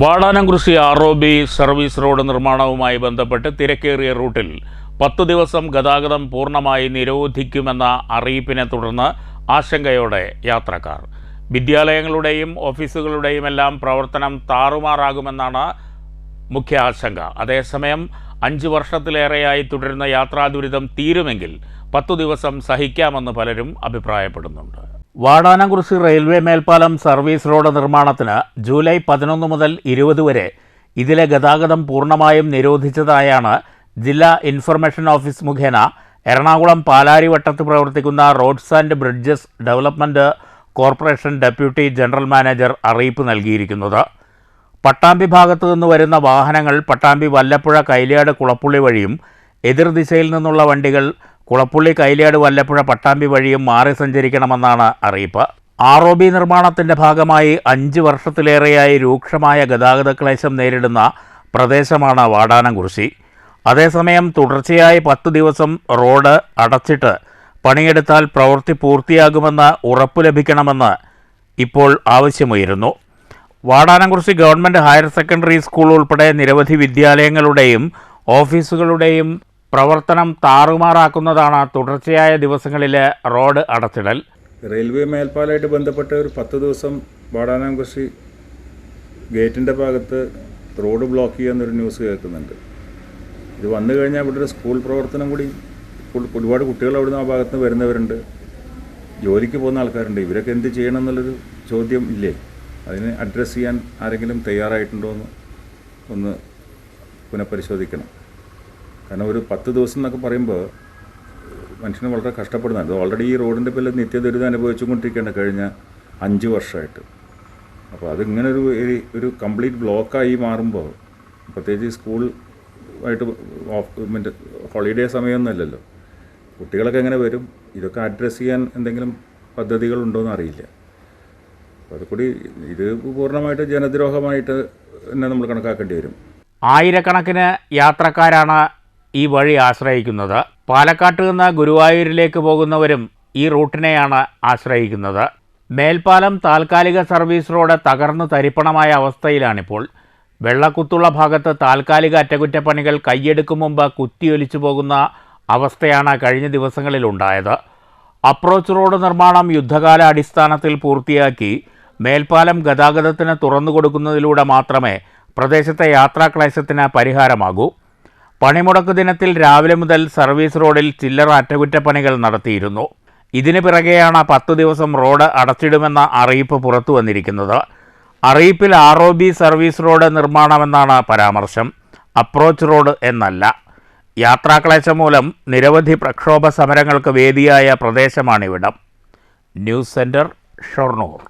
Vadanamkurissi R O B service road നിർമ്മാണവുമായി ബന്ധപ്പെട്ട് തിരക്കേറിയ റൂട്ടിൽ പത്തു ദിവസം ഗതാഗതം പൂർണമായി നിരോധിക്കുമെന്ന അറിയിപ്പിനെ തുടർന്ന് ആശങ്കയോടെ യാത്രക്കാർ. വിദ്യാലയങ്ങളുടെയും ഓഫീസുകളുടെയും എല്ലാം പ്രവർത്തനം താറുമാറാകുമെന്നാണ് മുഖ്യ ആശങ്ക. അതേസമയം അഞ്ച് വർഷത്തിലേറെയായി തുടരുന്ന യാത്രാ ദുരിതം തീരുമെങ്കിൽ പത്തു ദിവസം സഹിക്കാമെന്ന് പലരും അഭിപ്രായപ്പെടുന്നുണ്ട്. വാടാനംകുറിശി റെയിൽവേ മേൽപ്പാലം സർവീസ് റോഡ് നിർമ്മാണത്തിന് ജൂലൈ പതിനൊന്ന് മുതൽ ഇരുപത് വരെ ഇതിലെ ഗതാഗതം പൂർണമായും നിരോധിച്ചതായാണ് ജില്ലാ ഇൻഫർമേഷൻ ഓഫീസ് മുഖേന എറണാകുളം പാലാരിവട്ടത്ത് പ്രവർത്തിക്കുന്ന roads and bridges development corporation deputy general manager അറിയിപ്പ് നൽകിയിരിക്കുന്നത്. പട്ടാമ്പി ഭാഗത്തു നിന്ന് വരുന്ന വാഹനങ്ങൾ പട്ടാമ്പി വല്ലപ്പുഴ കൈലിയാട് കുളപ്പുള്ളി വഴിയും എതിർദിശയിൽ നിന്നുള്ള വണ്ടികൾ കുളപ്പുള്ളി കൈലേട് വല്ലപ്പുഴ പട്ടാമ്പി വഴിയും മാറി സഞ്ചരിക്കണമെന്നാണ് അറിയിപ്പ്. ആർ ഒ ബി നിർമ്മാണത്തിന്റെ ഭാഗമായി അഞ്ച് വർഷത്തിലേറെയായി രൂക്ഷമായ ഗതാഗത ക്ലേശം നേരിടുന്ന പ്രദേശമാണ് വാടാനംകുറിശി. അതേസമയം തുടർച്ചയായി പത്ത് ദിവസം റോഡ് അടച്ചിട്ട് പണിയെടുത്താൽ പ്രവൃത്തി പൂർത്തിയാകുമെന്ന് ഉറപ്പ് ലഭിക്കണമെന്ന് ഇപ്പോൾ ആവശ്യമുയരുന്നു. Vadanamkurissi government higher secondary school ഉൾപ്പെടെ നിരവധി വിദ്യാലയങ്ങളുടെയും ഓഫീസുകളുടെയും പ്രവർത്തനം താറുമാറാക്കുന്നതാണ് തുടർച്ചയായ ദിവസങ്ങളിലെ റോഡ് അടച്ചിടൽ. റെയിൽവേ മേൽപ്പാലമായിട്ട് ബന്ധപ്പെട്ട ഒരു പത്ത് ദിവസം വാടാനാംകുറിശി ഗേറ്റിന്റെ ഭാഗത്ത് റോഡ് ബ്ലോക്ക് ചെയ്യുന്നൊരു ന്യൂസ് കേൾക്കുന്നുണ്ട്. ഇത് വന്നു കഴിഞ്ഞാൽ ഇവിടെ ഒരു സ്കൂൾ പ്രവർത്തനം കൂടി ഒരുപാട് കുട്ടികൾ അവിടുന്ന് ആ ഭാഗത്ത് നിന്ന് വരുന്നവരുണ്ട്. ജോലിക്ക് പോകുന്ന ആൾക്കാരുണ്ട്. ഇവരൊക്കെ എന്ത് ചെയ്യണം എന്നുള്ളൊരു ചോദ്യം ഇല്ലേ? അതിന് അഡ്രസ്സ് ചെയ്യാൻ ആരെങ്കിലും തയ്യാറായിട്ടുണ്ടോ എന്ന് ഒന്ന് പുനഃപരിശോധിക്കണം. കാരണം ഒരു പത്ത് ദിവസം എന്നൊക്കെ പറയുമ്പോൾ മനുഷ്യന് വളരെ കഷ്ടപ്പെടുന്നുണ്ട് ഓൾറെഡി ഈ റോഡിന്റെ പേരിൽ നിത്യദുരിതം അനുഭവിച്ചുകൊണ്ടിരിക്കേണ്ട കഴിഞ്ഞ അഞ്ച് വർഷമായിട്ട്. അപ്പോൾ അതിങ്ങനെ ഒരു ഒരു- കംപ്ലീറ്റ് ബ്ലോക്കായി മാറുമ്പോൾ പ്രത്യേകിച്ച് സ്കൂൾ ആയിട്ട് ഓഫ് മറ്റേ ഹോളിഡേ സമയമൊന്നുമല്ലല്ലോ കുട്ടികളൊക്കെ എങ്ങനെ വരും? ഇതൊക്കെ അഡ്രസ്സ് ചെയ്യാൻ എന്തെങ്കിലും പദ്ധതികളുണ്ടോയെന്ന് അറിയില്ല അപ്പോൾ അതുകൂടി ഇത് പൂർണമായിട്ട് ജനദ്രോഹമായിട്ട് തന്നെ നമ്മൾ കണക്കാക്കേണ്ടി വരും. ആയിരക്കണക്കിന് യാത്രക്കാരാണ് ഈ വഴി ആശ്രയിക്കുന്നത്. പാലക്കാട്ട് നിന്ന് ഗുരുവായൂരിലേക്ക് പോകുന്നവരും ഈ റൂട്ടിനെയാണ് ആശ്രയിക്കുന്നത്. മേൽപ്പാലം താൽക്കാലിക സർവീസ് റോഡ് തകർന്നു തരിപ്പണമായ അവസ്ഥയിലാണിപ്പോൾ. വെള്ളക്കുത്തുള്ള ഭാഗത്ത് താൽക്കാലിക അറ്റകുറ്റപ്പണികൾ കൈയെടുക്കും മുമ്പ് കുത്തിയൊലിച്ചു പോകുന്ന അവസ്ഥയാണ് കഴിഞ്ഞ ദിവസങ്ങളിലുണ്ടായത് അപ്രോച്ച് റോഡ് നിർമ്മാണം യുദ്ധകാല അടിസ്ഥാനത്തിൽ പൂർത്തിയാക്കി മേൽപ്പാലം ഗതാഗതത്തിന് തുറന്നു കൊടുക്കുന്നതിലൂടെ മാത്രമേ പ്രദേശത്തെ യാത്രാക്ലേശത്തിന് പരിഹാരമാകൂ. പണിമുടക്ക് ദിനത്തിൽ രാവിലെ മുതൽ സർവീസ് റോഡിൽ ചില്ലറ അറ്റകുറ്റപ്പണികൾ നടത്തിയിരുന്നു. ഇതിന് പിറകെയാണ് പത്തു ദിവസം റോഡ് അടച്ചിടുമെന്ന അറിയിപ്പ് പുറത്തു വന്നിരിക്കുന്നത്. അറിയിപ്പിൽ R O B service road നിർമ്മാണമെന്നാണ് പരാമർശം. അപ്രോച്ച് റോഡ് എന്നല്ല. യാത്രാക്ലേശം മൂലം നിരവധി പ്രക്ഷോഭ സമരങ്ങൾക്ക് വേദിയായ പ്രദേശമാണിവിടം. News centre Shoranur.